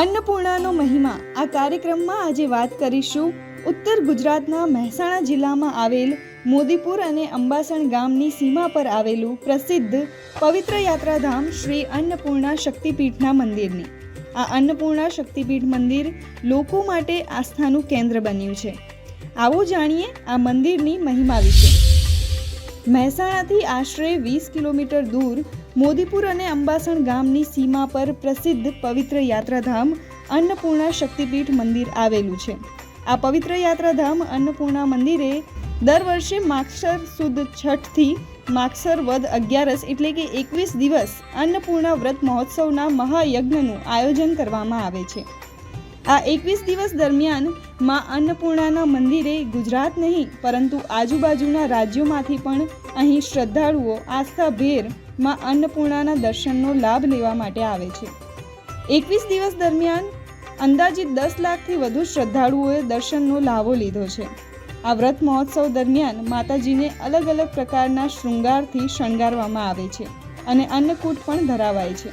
અન્નપૂર્ણાનો મહિમા. આ કાર્યક્રમમાં આજે વાત કરીશું ઉત્તર ગુજરાતના મહેસાણા જિલ્લામાં આવેલ મોદીપુર અને અંબાસણ ગામની સીમા પર આવેલું પ્રસિદ્ધ પવિત્ર યાત્રાધામ શ્રી અન્નપૂર્ણા શક્તિપીઠના મંદિરની. આ અન્નપૂર્ણા શક્તિપીઠ મંદિર લોકો માટે આસ્થાનું કેન્દ્ર બન્યું છે. આવો જાણીએ આ મંદિરની મહિમા વિશે. મહેસાણાથી આશરે વીસ કિલોમીટર દૂર મોદીપુર અને અંબાસણ ગામની સીમા પર પ્રસિદ્ધ પવિત્ર યાત્રાધામ અન્નપૂર્ણા શક્તિપીઠ મંદિર આવેલું છે. આ પવિત્ર યાત્રાધામ અન્નપૂર્ણા મંદિરે દર વર્ષે માગસર સુદ છઠથી માગસર વદ અગિયારસ એટલે કે એકવીસ દિવસ અન્નપૂર્ણા વ્રત મહોત્સવના મહાયજ્ઞનું આયોજન કરવામાં આવે છે. આ એકવીસ દિવસ દરમિયાનમાં અન્નપૂર્ણાના મંદિરે ગુજરાત નહીં, પરંતુ આજુબાજુના રાજ્યોમાંથી પણ અહીં શ્રદ્ધાળુઓ આસ્થાભેર માં અન્નપૂર્ણાના દર્શનનો લાભ લેવા માટે આવે છે. એકવીસ દિવસ દરમિયાન અંદાજિત દસ લાખથી વધુ શ્રદ્ધાળુઓએ દર્શનનો લાભો લીધો છે. આ વ્રત મહોત્સવ દરમિયાન માતાજીને અલગ અલગ પ્રકારના શૃંગારથી શણગારવામાં આવે છે અને અન્નકૂટ પણ ધરાવાય છે.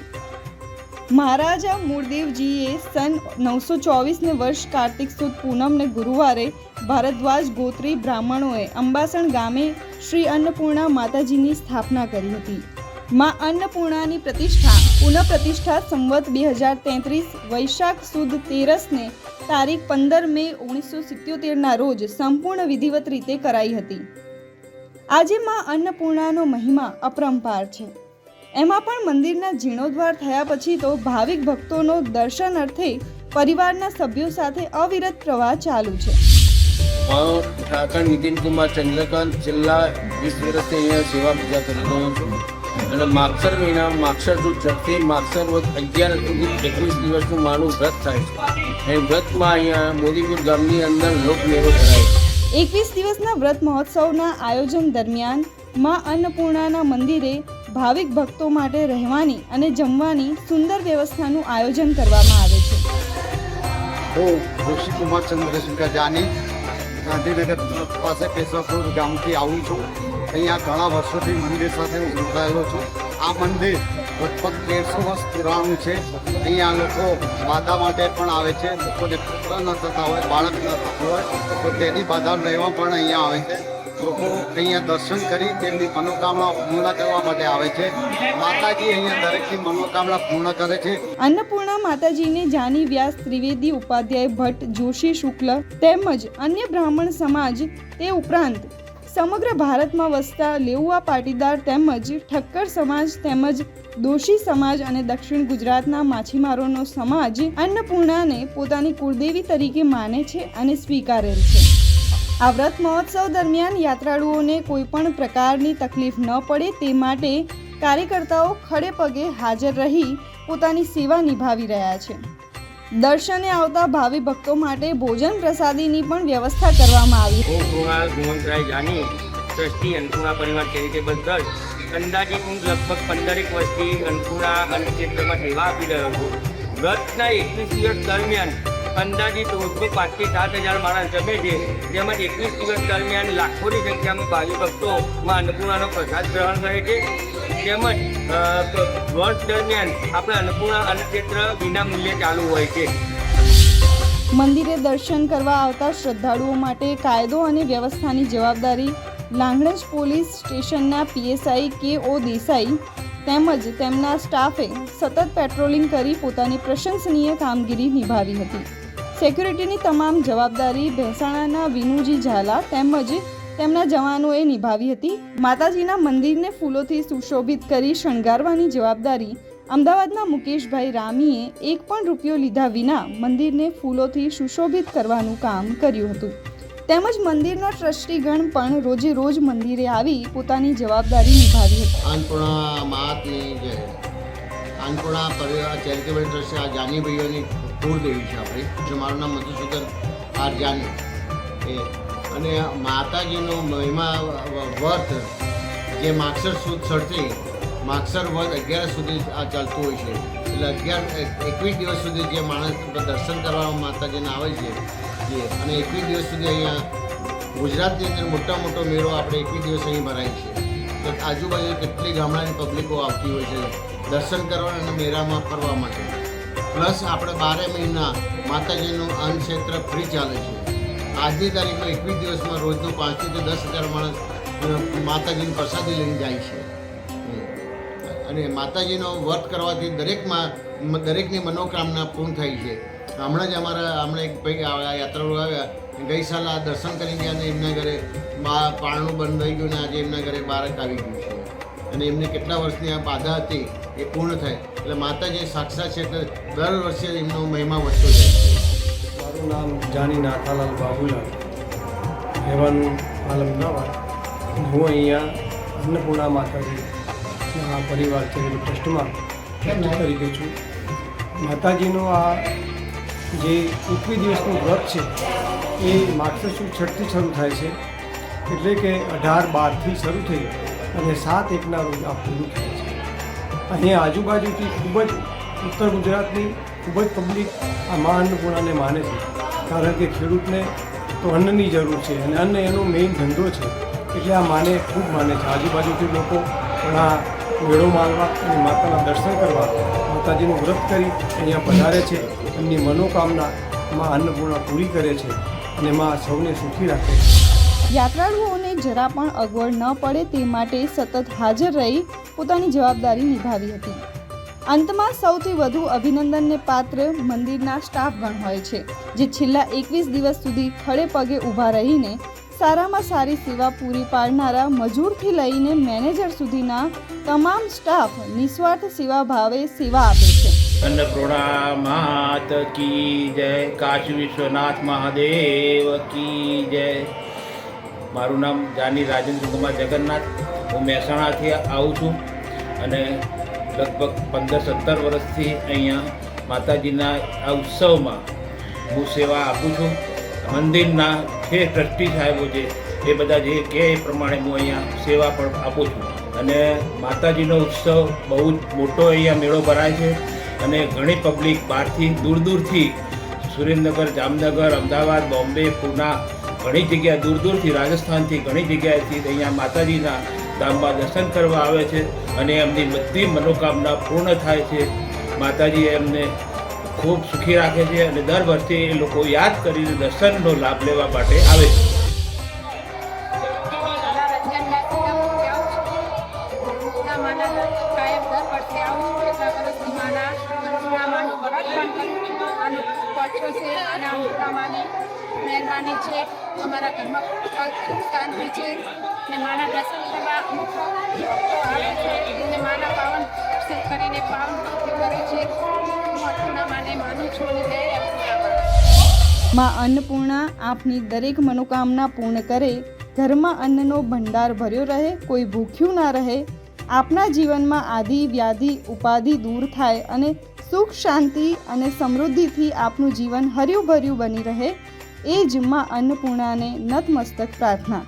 મહારાજા મૂળદેવજીએ સન નવસો ચોવીસને વર્ષ કાર્તિક સુદ પૂનમને ગુરુવારે ભારદ્વાજ ગોત્રી બ્રાહ્મણોએ અંબાસણ ગામે શ્રી અન્નપૂર્ણા માતાજીની સ્થાપના કરી હતી. માં અન્નપૂર્ણાની પ્રતિષ્ઠા પુનઃ પ્રતિષ્ઠા સંવત બે હજાર તેત્રીસ, વૈશાખ સુદ તેરસને તારીખ પંદર મે ઓગણીસો સિત્યોતેરના રોજ સંપૂર્ણ વિધિવત રીતે કરાઈ હતી. આજે માં અન્નપૂર્ણાનો મહિમા અપરંપાર છે. એમાં પણ મંદિરના જીર્ણોદ્વાર થયા પછી તો ભાવિક ભક્તોનો દર્શન અર્થે પરિવારના સભ્યો સાથે અવિરત પ્રવાહ ચાલુ છે. હું ઠાકર નીતિન કુમાર ચંદ્રકાંત છેલ્લા વીસ વર્ષથી અહીંયા સેવા પૂજા કરી રહ્યો છું. અને માગસર મહિના માગસર સુદ છઠ્ઠી માગસર વધ અગિયાર સુધી એકવીસ દિવસનું માનું વ્રત થાય છે. એ વ્રતમાં અહીંયા મોદીપુર ગામની અંદર લોકમેળો થાય એકવીસ દિવસના વ્રત મહોત્સવના આયોજન દરમિયાનમાં અન્નપૂર્ણાના મંદિરે ભાવિક ભક્તો માટે રહેવાની અને જમવાની સુંદર વ્યવસ્થાનું આયોજન કરવામાં આવે છે. હું ઋષિકુમાર ચંદ્રશંકર જાની ગાંધીનગર પાસે કેશવપુર ગામથી આવું છું. અહીંયા ઘણા વર્ષોથી મંદિર સાથે હું જોડાયેલો છું. આ મંદિર લગભગ તેરસો વર્ષ પુરાણું છે. અહીંયા લોકો બાધા માટે પણ આવે છે. લોકોને પુત્ર ન થતા હોય, બાળક ન થતું હોય, તો તેની બાધા રહેવા પણ અહીંયા આવે છે. લોકો અહીંયા દર્શન કરી તેમની મનોકામના પૂર્ણ કરવા માટે આવે છે. માતાજી અહીંયા દરેકની મનોકામના પૂર્ણ કરે છે. અન્નપૂર્ણા માતાજીને જાની વ્યાસ ત્રિવેદી ઉપાધ્યાય ભટ્ટ, જોશી શુક્લ તેમજ અન્ય બ્રાહ્મણ સમાજ તે ઉપરાંત સમગ્ર ભારતમાં વસતા લેઉઆ પાટીદાર તેમજ ઠક્કર સમાજ તેમજ દોશી સમાજ અને દક્ષિણ ગુજરાતના માછીમારોનો સમાજ અન્નપૂર્ણાને પોતાની કુળદેવી તરીકે માને છે અને સ્વીકારેલ છે. આ વ્રત મહોત્સવ દરમિયાન યાત્રાળુઓને કોઈ પણ પ્રકારની તકલીફ ન પડે તે માટે કાર્યકર્તાઓ ખડે પગે હાજર રહી પોતાની સેવા નિભાવી રહ્યા છે. દર્શને આવતા ભાવિ ભક્તો માટે ભોજન પ્રસાદીની પણ વ્યવસ્થા કરવામાં આવી. હું Kumar Gunvantrai Jani trustee Annapurna Parivar charitable trust, અંદાજે હું લગભગ પંદરેક વર્ષથી અન્નપૂર્ણા અન્નક્ષેત્રમાં સેવા આપી રહ્યો છું. ગતના એકવીસ દિવસ દરમિયાન અંદાજિત ઓછો પાંચથી સાત હજાર માણસ જમે છે. જેમાં એકવીસ દિવસ દરમિયાન લાખોની સંખ્યામાં ભાવિ ભક્તો માં અન્નપૂર્ણાનો પ્રસાદ ગ્રહણ કરે છે. તેમજ વર્ષ દરમિયાન આપણે અન્નપૂર્ણા અન્નક્ષેત્ર વિના મૂલ્યે ચાલુ હોય છે. મંદિરે દર્શન કરવા આવતા શ્રદ્ધાળુઓ માટે કાયદો અને વ્યવસ્થાની જવાબદારી લાંગણજ પોલીસ સ્ટેશનના પીએસઆઈ કે ઓ દેસાઈ તેમજ તેમના સ્ટાફે સતત પેટ્રોલિંગ કરી પોતાની પ્રશંસનીય કામગીરી નિભાવી હતી. સિક્યુરિટીની તમામ જવાબદારી ભેસાણાના વિનુજી ઝાલા તેમજ તેમના જવાનોએ નિભાવી હતી. માતાજીના મંદિરને ફૂલોથી સુશોભિત કરી શણગારવાની જવાબદારી અમદાવાદના મુકેશભાઈ રામીએ એક પણ રૂપિયો લીધા વિના મંદિરને ફૂલોથી સુશોભિત કરવાનું કામ કર્યું હતું. તેમજ મંદિરના ટ્રસ્ટીગણ પણ રોજે રોજ મંદિરે આવી પોતાની જવાબદારી નિભાવી હતી. અન્નપૂર્ણા માતની જે અન્નપૂર્ણા પરિવાર ચેરિટેબલ ટ્રસ્ટ આ જાનીભાઈઓની કુળદેવી છે આપણી. મારું નામ મધુસૂદન આર જાની એ અને માતાજીનો મહિમા વર્ત જે માગસર સુદ સડથી માગસર વધ અગિયાર સુધી આ ચાલતું હોય છે. એટલે અગિયાર એકવીસ દિવસ સુધી જે માણસ દર્શન કરવા માતાજીને આવે છે, જે, અને એકવીસ દિવસ સુધી અહીંયા ગુજરાતની અંદર મોટા મોટો મેળો આપણે એકવીસ દિવસ અહીં ભરાય છે. તો આજુબાજુ કેટલી ગામડાની પબ્લિકો આવતી હોય છે, દર્શન કરવા અને મેળામાં ફરવા માટે. પ્લસ આપણે બારે મહિના માતાજીનું અન્નક્ષેત્ર ફ્રી ચાલે છે. આજની તારીખમાં એકવીસ દિવસમાં રોજનું પાંચથી તો દસ હજાર માણસ માતાજીની પ્રસાદી લઈને જાય છે. અને માતાજીનો વ્રત કરવાથી દરેકમાં દરેકની મનોકામના પૂર્ણ થાય છે. હમણાં જ અમારા, હમણાં એક ભાઈ યાત્રાળુ આવ્યા. ગઈ સાલ આ દર્શન કરી ગયા અને એમના ઘરે બા, પારણું બંધ થઈ ગયું ને આજે એમના ઘરે બાળક આવી ગયું છે. અને એમને કેટલા વર્ષની આ બાધા હતી એ પૂર્ણ થાય. એટલે માતાજી સાક્ષાત છે દર વર્ષે એમનો મહિમા વધતો જાય છે. મારું નામ જાની નાથાલાલ બાબુલાલ. રહેવાનું હાલ અમદાવાદ હું અહીંયા અન્નપૂર્ણા માતાજીના પરિવાર ચેરિટેબલ ટ્રસ્ટમાં કરી તરીકે છું. માતાજીનો આ જે એકવીસ દિવસનું વ્રત છે, એ માગસર શું છઠથી શરૂ થાય છે. એટલે કે અઢાર બારથી શરૂ થઈ અને સાત એકના રોજ આ પૂરું થાય છે. અહીંયા આજુબાજુથી ખૂબ જ ઉત્તર ગુજરાતની ખૂબ જ પબ્લિક આ મા અન્નપૂર્ણાને માને છે. કારણ કે ખેડૂતને તો અન્નની જરૂર છે અને અન્ન એનો મેઇન ધંધો છે. એટલે આ માને ખૂબ માને છે. આજુબાજુથી લોકો પણ આ મેળો માણવા અને માતાના દર્શન કરવા માતાજીનું વ્રત કરી અહીંયા પધારે છે. એમની મનોકામના માં અન્નપૂર્ણા પૂરી કરે છે અને માં સૌને સુખી રાખે છે. યાત્રાળુઓને જરા પણ અગવડ ન પડે તે માટે સતત હાજર રહી પોતાની જવાબદારી નિભાવી હતી. અંતમાં સૌથી વધુ અભિનંદનને પાત્ર મંદિરના સ્ટાફગણ હોય છે, જે છેલ્લા એકવીસ દિવસ સુધી ખડે પગે ઊભા રહીને સારામાં સારી સેવા પૂરી પાડનારા મજૂરથી લઈને મેનેજર સુધીના તમામ સ્ટાફ નિસ્વાર્થ સેવા ભાવે સેવા આપે છે. અન્નપૂર્ણા માત કી જય, કાશી વિશ્વનાથ મહાદેવ કી જય. મારું નામ જાની રાજેન્દ્ર કુમાર જગન્નાથ. હું મહેસાણાથી આવું છું અને લગભગ પંદર, સત્તર વર્ષથી અહીંયા માતાજીના આ ઉત્સવમાં હું સેવા આપું છું. મંદિરના જે ટ્રસ્ટી સાહેબો છે, એ બધા જે કહે એ પ્રમાણે હું અહીંયા સેવા પણ આપું છું. અને માતાજીનો ઉત્સવ બહુ જ મોટો અહીંયા મેળો ભરાય છે અને ઘણી પબ્લિક બહારથી, દૂર દૂરથી સુરેન્દ્રનગર, જામનગર, અમદાવાદ, બોમ્બે, પૂના, ઘણી જગ્યા દૂર દૂરથી, રાજસ્થાનથી ઘણી જગ્યાએથી અહીંયા માતાજીના ધામમાં દર્શન કરવા આવે છે અને એમની બધી મનોકામના પૂર્ણ થાય છે. માતાજી એમને ખૂબ સુખી રાખે છે અને દર વર્ષે એ લોકો યાદ કરીને દર્શનનો લાભ લેવા માટે આવે છે અમારા ઘરમાં શાંતિ છે. માના દર્શન માં અન્નપૂર્ણા આપની દરેક મનોકામના પૂર્ણ કરે, ઘરમાં અન્નનો ભંડાર ભર્યો રહે, કોઈ ભૂખ્યું ના રહે, આપના જીવનમાં આદિ વ્યાધિ ઉપાધિ દૂર થાય અને સુખ, શાંતિ અને સમૃદ્ધિથી આપનું જીવન હર્યું ભર્યું બની રહે, એ જ માં અન્નપૂર્ણાને નતમસ્તક પ્રાર્થના.